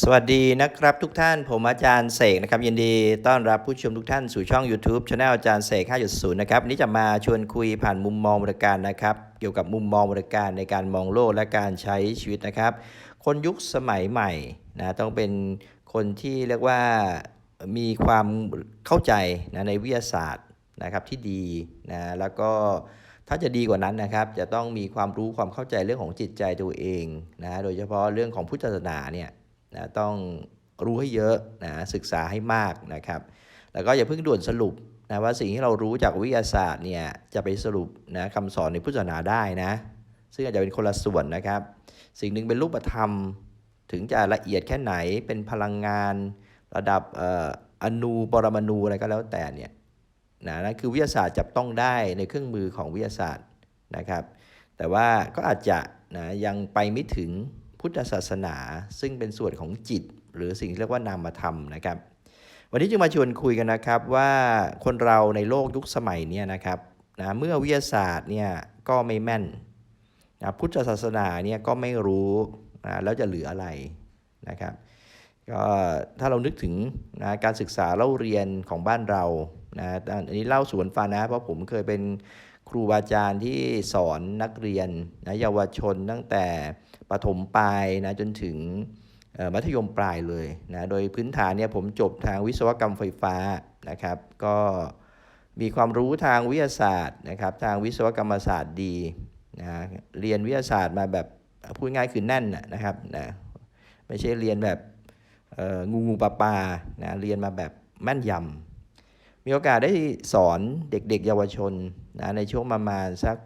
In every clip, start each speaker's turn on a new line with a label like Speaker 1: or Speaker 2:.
Speaker 1: สวัสดีนะครับทุกท่านผมอาจารย์เสกนะครับยินดีต้อนรับผู้ชมทุกท่านสู่ช่อง YouTube Channel อาจารย์เสก 5.0 นะครับวันนี้จะมาชวนคุยผ่านมุมมองบริการนะครับ เกี่ยวกับมุมมองบริการในการมองโลกและการใช้ชีวิตนะครับ คนยุคสมัยใหม่นะต้องเป็นคนที่เรียกว่ามีความเข้าใจนะในวิทยาศาสตร์นะครับที่ดีนะแล้วก็ถ้าจะดีกว่านั้นนะครับ จะต้องมีความรู้ความเข้าใจเรื่องของจิตใจตัวเองนะโดยเฉพาะเรื่องของพุทธศาสนาเนี่ย นะต้องรู้ให้เยอะนะศึกษาให้มากนะครับ แล้วก็อย่าเพิ่งด่วนสรุปนะว่าสิ่งที่เรารู้จากวิทยาศาสตร์เนี่ยจะไปสรุปนะคำสอนในพุทธศาสนาได้นะ ซึ่งอาจจะเป็นคนละส่วนนะครับ สิ่งหนึ่งเป็นรูปธรรม ถึงจะละเอียดแค่ไหนเป็นพลังงาน ระดับเอ่ออนูปรมาณูอะไรก็แล้วแต่เนี่ยนะนั่นคือวิทยาศาสตร์จับต้องได้ในเครื่องมือของวิทยาศาสตร์นะครับ แต่ว่าก็อาจจะนะยังไปไม่ถึง พุทธศาสนา ซึ่งเป็นส่วนของจิต หรือสิ่งที่เรียกว่านามธรรมนะครับ วันนี้จึงมาชวนคุยกันนะครับว่าคนเราในโลกยุคสมัยเนี้ยนะครับนะเมื่อวิทยาศาสตร์เนี่ยก็ไม่แม่นนะพุทธศาสนาเนี่ยก็ไม่รู้นะแล้วจะเหลืออะไรนะครับก็ถ้าเรานึกถึงนะการศึกษาเล่าเรียนของบ้านเรานะอันนี้เล่าสวนฟันนะเพราะผมเคยเป็น ครูบาอาจารย์ที่สอนนักเรียนนะเยาวชนตั้งแต่ประถมปลายนะจนถึงมัธยมปลายเลยนะโดยพื้นฐานเนี่ยผมจบทางวิศวกรรมไฟฟ้านะครับ ก็มีความรู้ทางวิทยาศาสตร์นะครับทางวิศวกรรมศาสตร์ดีนะเรียนวิทยาศาสตร์มาแบบพูดง่ายคือแน่นนะครับนะไม่ใช่เรียนแบบงูงูปลาปลานะเรียนมาแบบแม่นยำมีโอกาสได้สอนเด็กๆ เยาวชน นะในช่วงประมาณสัก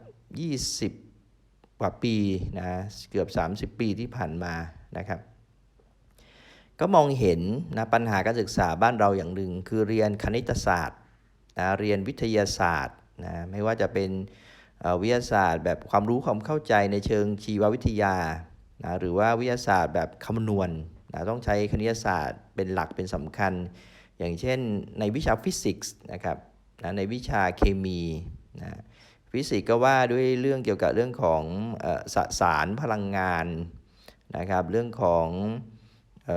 Speaker 1: 20 กว่าปีนะเกือบ 30 ปีที่ผ่านมานะครับ ก็มองเห็นนะปัญหาการศึกษาบ้านเราอย่างหนึ่ง คือเรียนคณิตศาสตร์นะเรียนวิทยาศาสตร์นะไม่ว่าจะเป็นวิทยาศาสตร์ แบบความรู้ความเข้าใจในเชิงชีววิทยานะหรือว่าวิทยาศาสตร์แบบคำนวณนะต้องใช้คณิตศาสตร์เป็นหลักเป็นสำคัญ อย่างเช่นในวิชาฟิสิกส์นะครับนะในวิชาเคมี นะฟิสิกส์ก็ว่าด้วยเรื่องเกี่ยวกับเรื่องของอสสารพลังงานนะครับ เรื่องของเ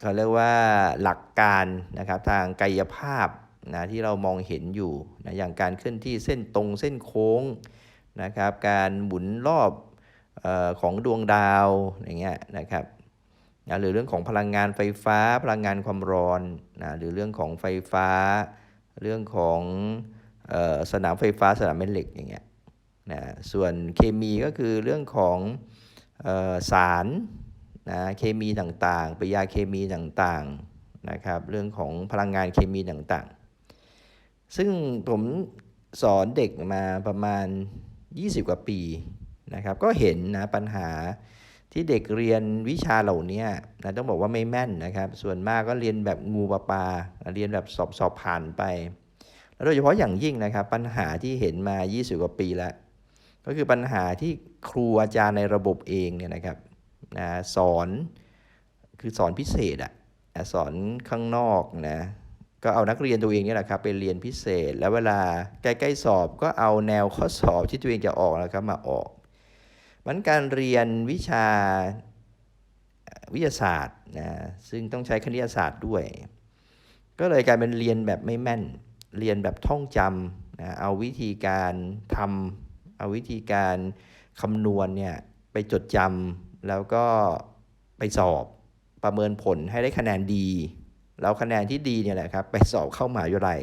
Speaker 1: เขาเรียกว่าหลักการนะครับทางกายภาพนะที่เรามองเห็นอยู่นะอย่างการเคลื่อนที่เส้นตรงเส้นโค้งนะครับ การหมุนรอบออของดวงดาวอย่างเงี้ยนะครับนะหรือเรื่องของพลังงานไฟฟ้าพลังงานความร้อนนะหรือเรื่องของไฟฟ้า เรื่องของ สนามไฟฟ้าสนามแม่เหล็กอย่างเงี้ยนะส่วนเคมีก็คือเรื่องของออสารนะเคมีต่างๆปฏิกิริยาเคมีต่างๆนะครับเรื่องของพลังงานเคมีต่างๆ ซึ่งผมสอนเด็กมาประมาณ 20 กว่าปีนะครับก็เห็นนะปัญหาที่เด็กเรียนวิชาเหล่านี้นะต้องบอกว่าไม่แม่นนะครับ ส่วนมากก็เรียนแบบงูปลาปลาเรียนแบบสอบสอบผ่านไป โดยเฉพาะอย่างยิ่งนะครับ ปัญหาที่เห็นมา 20 กว่าปีแล้ว ก็คือปัญหาที่ครูอาจารย์ในระบบเองเนี่ยนะครับนะสอนคือสอนพิเศษอะนะสอนข้างนอกนะก็เอานักเรียนตัวเองเนี่ยแหละครับไปเรียนพิเศษ แล้วเวลาใกล้ๆสอบก็เอาแนวข้อสอบที่ตัวเองจะออกนะครับมาออกมันการเรียนวิชาวิทยาศาสตร์นะซึ่งต้องใช้คณิตศาสตร์ด้วย ก็เลยกลายเป็นเรียนแบบไม่แม่น เรียนแบบท่องจำนะเอาวิธีการทำเอาวิธีการคำนวณเนี่ยไปจดจำแล้วก็ไปสอบประเมินผลให้ได้คะแนนดีแล้วคะแนนที่ดีเนี่ยแหละครับไปสอบเข้ามหาวิทยาลัย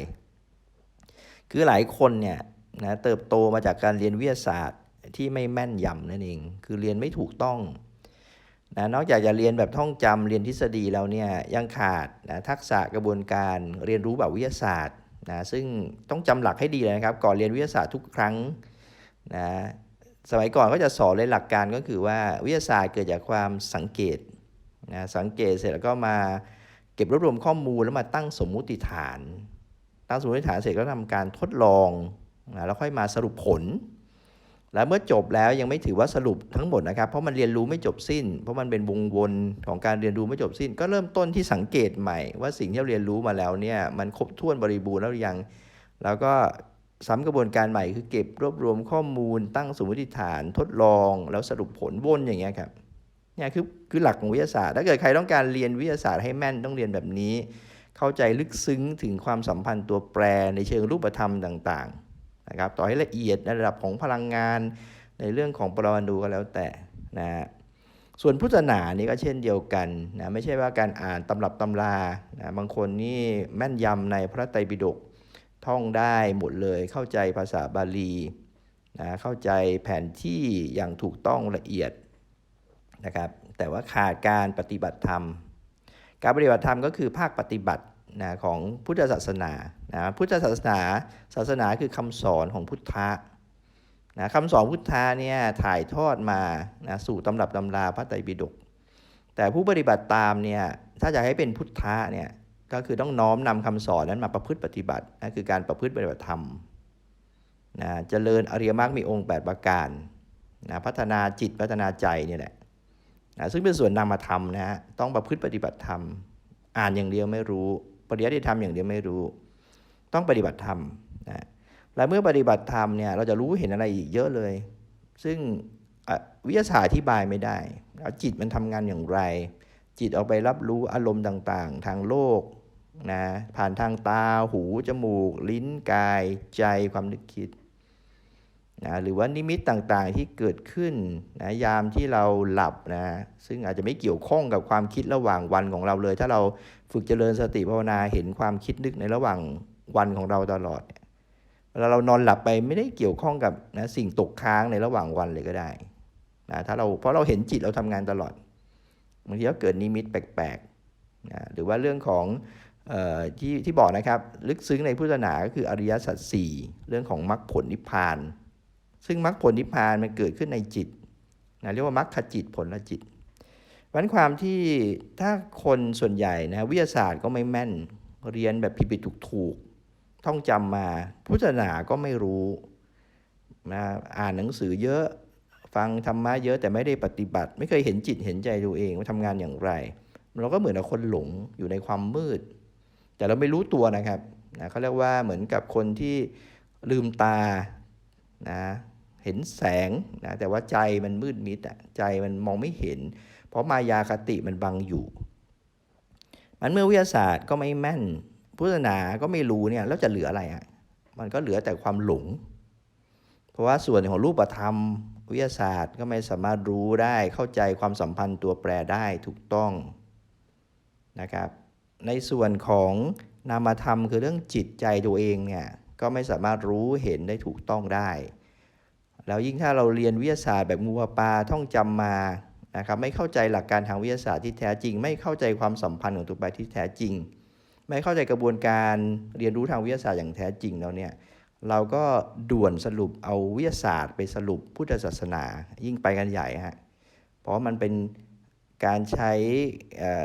Speaker 1: คือหลายคนเนี่ยนะเติบโตมาจากการเรียนวิทยาศาสตร์ที่ไม่แม่นยำนั่นเอง คือเรียนไม่ถูกต้องนะนอกจากจะเรียนแบบท่องจำเรียนทฤษฎีแล้วเนี่ยยังขาดนะทักษะกระบวนการเรียนรู้แบบวิทยาศาสตร์ นะซึ่งต้องจำหลักให้ดีเลยนะครับ ก่อนเรียนวิทยาศาสตร์ทุกครั้งนะสมัยก่อนก็จะสอนเลยหลักการก็คือว่าวิทยาศาสตร์เกิดจากความสังเกตนะสังเกตเสร็จแล้วก็มาเก็บรวบรวมข้อมูลแล้วมาตั้งสมมุติฐาน ตั้งสมมติฐานเสร็จก็ทำการทดลองนะแล้วค่อยมาสรุปผล แล้วเมื่อจบแล้วยังไม่ถือว่าสรุปทั้งหมดนะครับ เพราะมันเรียนรู้ไม่จบสิ้น เพราะมันเป็นวงวนของการเรียนรู้ไม่จบสิ้น ก็เริ่มต้นที่สังเกตใหม่ว่าสิ่งที่เราเรียนรู้มาแล้วเนี่ยมันครบถ้วนบริบูรณ์แล้วหรือยัง แล้วก็ซ้ำกระบวนการใหม่คือเก็บรวบรวมข้อมูล ตั้งสมมติฐานทดลอง แล้วสรุปผลวนอย่างเงี้ยครับเนี่ยคือคือหลักของวิทยาศาสตร์ ถ้าเกิดใครต้องการเรียนวิทยาศาสตร์ให้แม่นต้องเรียนแบบนี้ เข้าใจลึกซึ้งถึงความสัมพันธ์ตัวแปรในเชิงรูปธรรมต่างๆ นะครับต่อให้ละเอียดในระดับของพลังงานในเรื่องของปรมาณูก็แล้วแต่นะฮะส่วนพุทธศาสนานี่ก็เช่นเดียวกันนะไม่ใช่ว่าการอ่านตำรับตำรานะบางคนนี่แม่นยำในพระไตรปิฎกท่องได้หมดเลยเข้าใจภาษาบาลีนะเข้าใจแผนที่อย่างถูกต้องละเอียดนะครับแต่ว่าขาดการปฏิบัติธรรม การปฏิบัติธรรมก็คือภาคปฏิบัติ นะของพุทธศาสนานะพุทธศาสนาศาสนาคือคำสอนของพุทธะนะคำสอนพุทธะเนี่ยถ่ายทอดมานะสู่ตำรับตำราพระไตรปิฎกแต่ผู้ปฏิบัติตามเนี่ยถ้าจะให้เป็นพุทธะเนี่ยก็คือต้องน้อมนำคำสอนนั้นมาประพฤติปฏิบัตินะคือการประพฤติปฏิบัติธรรมนะเจริญอริยมรรคมีองค์ 8 ประการนะพัฒนาจิตพัฒนาใจนี่แหละนะซึ่งเป็นส่วนนามธรรมนะฮะต้องประพฤติปฏิบัติธรรม อ่านอย่างเดียวไม่รู้ ปริยัติธรรมอย่างเดียวไม่รู้ ต้องปฏิบัติธรรมนะและเมื่อปฏิบัติธรรมเนี่ยเราจะรู้เห็นอะไรอีกเยอะเลย ซึ่งวิทยาศาสตร์อธิบายไม่ได้แล้วจิตมันทำงานอย่างไร จิตออกไปรับรู้อารมณ์ต่างๆ ทางโลกนะผ่านทางตาหู จมูก ลิ้นกาย ใจความนึกคิด นะหรือว่านิมิตต่างๆที่เกิดขึ้นนะยามที่เราหลับนะซึ่งอาจจะไม่เกี่ยวข้องกับความคิดระหว่างวันของเราเลย ถ้าเราฝึกเจริญสติภาวนาเห็นความคิดนึกในระหว่างวันของเราตลอดเวลาเรานอนหลับไปไม่ได้เกี่ยวข้องกับนะสิ่งตกค้างในระหว่างวันเลยก็ได้นะถ้าเราเพราะเราเห็นจิตเราทำงานตลอดบางทีก็เกิดนิมิตแปลกๆนะหรือว่าเรื่องของออที่ที่บอกนะครับ ลึกซึ้งในพุทธศาสนาก็คืออริยสัจสี่เรื่องของมรรคผลนิพพาน ซึ่งมรรคผลนิพพานมันเกิดขึ้นในจิตนะเรียกว่ามรรคจิตผลละจิตเพราะฉะนั้นความที่ถ้าคนส่วนใหญ่นะวิทยาศาสตร์ก็ไม่แม่นเรียนแบบผิดๆถูกๆท่องจำมาพุทธศาสนาก็ไม่รู้นะอ่านหนังสือเยอะฟังธรรมะเยอะแต่ไม่ได้ปฏิบัติ ไม่เคยเห็นจิตเห็นใจตัวเองว่าทำงานอย่างไร เราก็เหมือนกับคนหลงอยู่ในความมืด แต่เราไม่รู้ตัวนะครับนะเขาเรียกว่าเหมือนกับคนที่ลืมตานะ เห็นแสงนะแต่ว่าใจมันมืดมิดอะใจมันมองไม่เห็น เพราะมายาคติมันบังอยู่ มันเมื่อวิทยาศาสตร์ก็ไม่แม่น พุทธศาสนาก็ไม่รู้เนี่ยแล้วจะเหลืออะไรอะมันก็เหลือแต่ความหลง เพราะว่าส่วนของรูปธรรม วิทยาศาสตร์ก็ไม่สามารถรู้ได้เข้าใจความสัมพันธ์ตัวแปรได้ถูกต้องนะครับในส่วนของนามธรรมคือเรื่องจิตใจตัวเองเนี่ยก็ไม่สามารถรู้เห็นได้ถูกต้องได้ แล้วยิ่งถ้าเราเรียนวิทยาศาสตร์แบบงูปลาท่องจำมานะครับไม่เข้าใจหลักการทางวิทยาศาสตร์ที่แท้จริง ไม่เข้าใจความสัมพันธ์ของตัวแปรที่แท้จริง ไม่เข้าใจกระบวนการเรียนรู้ทางวิทยาศาสตร์อย่างแท้จริงแล้วเนี่ยเราก็ด่วนสรุปเอาวิทยาศาสตร์ไปสรุปพุทธศาสนา ยิ่งไปกันใหญ่ฮะเพราะมันเป็นการใช้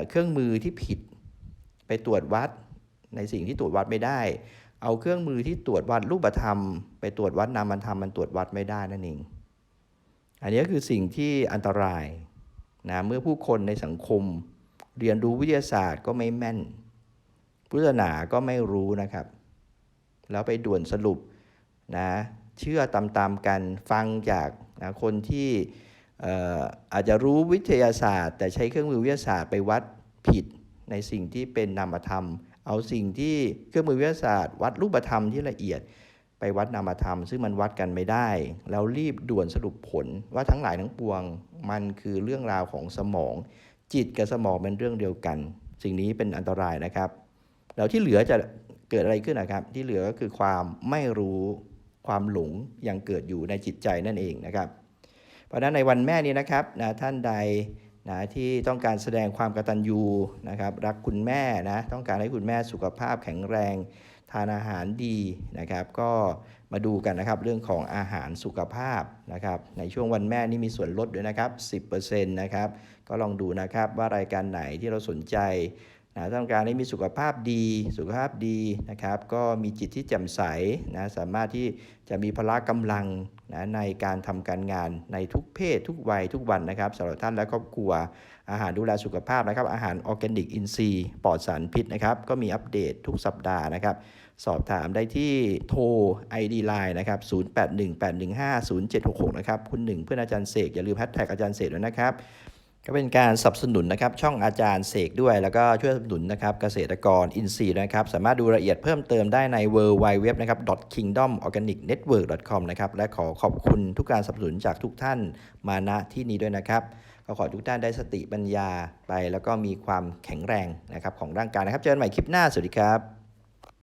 Speaker 1: เครื่องมือที่ผิดไปตรวจวัดในสิ่งที่ตรวจวัดไม่ได้ เอาเครื่องมือที่ตรวจวัดรูปธรรม ไปตรวจวัดนามธรรมมันตรวจวัดไม่ได้นั่นเองอันนี้ก็คือสิ่งที่อันตรายนะเมื่อผู้คนในสังคม เรียนรู้วิทยาศาสตร์ก็ไม่แม่น พุทธศาสนาก็ไม่รู้นะครับ แล้วไปด่วนสรุปนะเชื่อตามๆกันฟังจากนะคนที่อาจจะรู้วิทยาศาสตร์ แต่ใช้เครื่องมือวิทยาศาสตร์ไปวัดผิดในสิ่งที่เป็นนามธรรม เอาสิ่งที่เครื่องมือวิทยาศาสตร์ วัดรูปธรรมที่ละเอียด ไปวัดนามธรรม ซึ่งมันวัดกันไม่ได้ แล้วรีบด่วนสรุปผลว่าทั้งหลายทั้งปวง มันคือเรื่องราวของสมอง จิตกับสมองเป็นเรื่องเดียวกัน สิ่งนี้เป็นอันตรายนะครับ แล้วที่เหลือจะเกิดอะไรขึ้นนะครับ ที่เหลือก็คือความไม่รู้ความหลงยังเกิดอยู่ในจิตใจนั่นเองนะครับ เพราะฉะนั้นในวันแม่นี้นะครับนะท่านใด นะที่ต้องการแสดงความกตัญญูนะครับรักคุณแม่นะต้องการให้คุณแม่สุขภาพแข็งแรง ทานอาหารดีนะครับ ก็มาดูกันนะครับเรื่องของอาหารสุขภาพนะครับ ในช่วงวันแม่นี่มีส่วนลดด้วยนะครับ 10%นะครับก็ลองดูนะครับว่ารายการไหนที่เราสนใจนะต้องการให้มีสุขภาพดี สุขภาพดีนะครับ ก็มีจิตที่แจ่มใสนะสามารถที่จะมีพละกำลัง นะในการทำการงานในทุกเพศทุกวัยทุกวันนะครับสำหรับท่านและครอบครัว อาหารดูแลสุขภาพนะครับ อาหารออร์แกนิกอินทรีย์ปลอดสารพิษนะครับ ก็มีอัปเดตทุกสัปดาห์นะครับ สอบถามได้ที่โทร ID Line นะครับ 0818150766 นะครับ คุณหนึ่งเพื่อนอาจารย์เสกอย่าลืมแฮชแท็กอาจารย์เสกด้วยนะครับ ก็เป็นการสนับสนุนนะครับช่องอาจารย์เสกด้วย แล้วก็ช่วยสนับสนุนนะครับเกษตรกรอินทรีย์นะครับ สามารถดูรายละเอียดเพิ่มเติมได้ใน w w w นะครับ kingdomorganicnetwork com นะครับและขอขอบคุณทุกการสนับสนุนจากทุกท่านมาณที่นี้ด้วยนะครับก็ขอทุกท่านได้สติปัญญาไป แล้วก็มีความแข็งแรงนะครับของร่างกายนะครับเจอกันใหม่คลิปหน้าสวัสดีครับ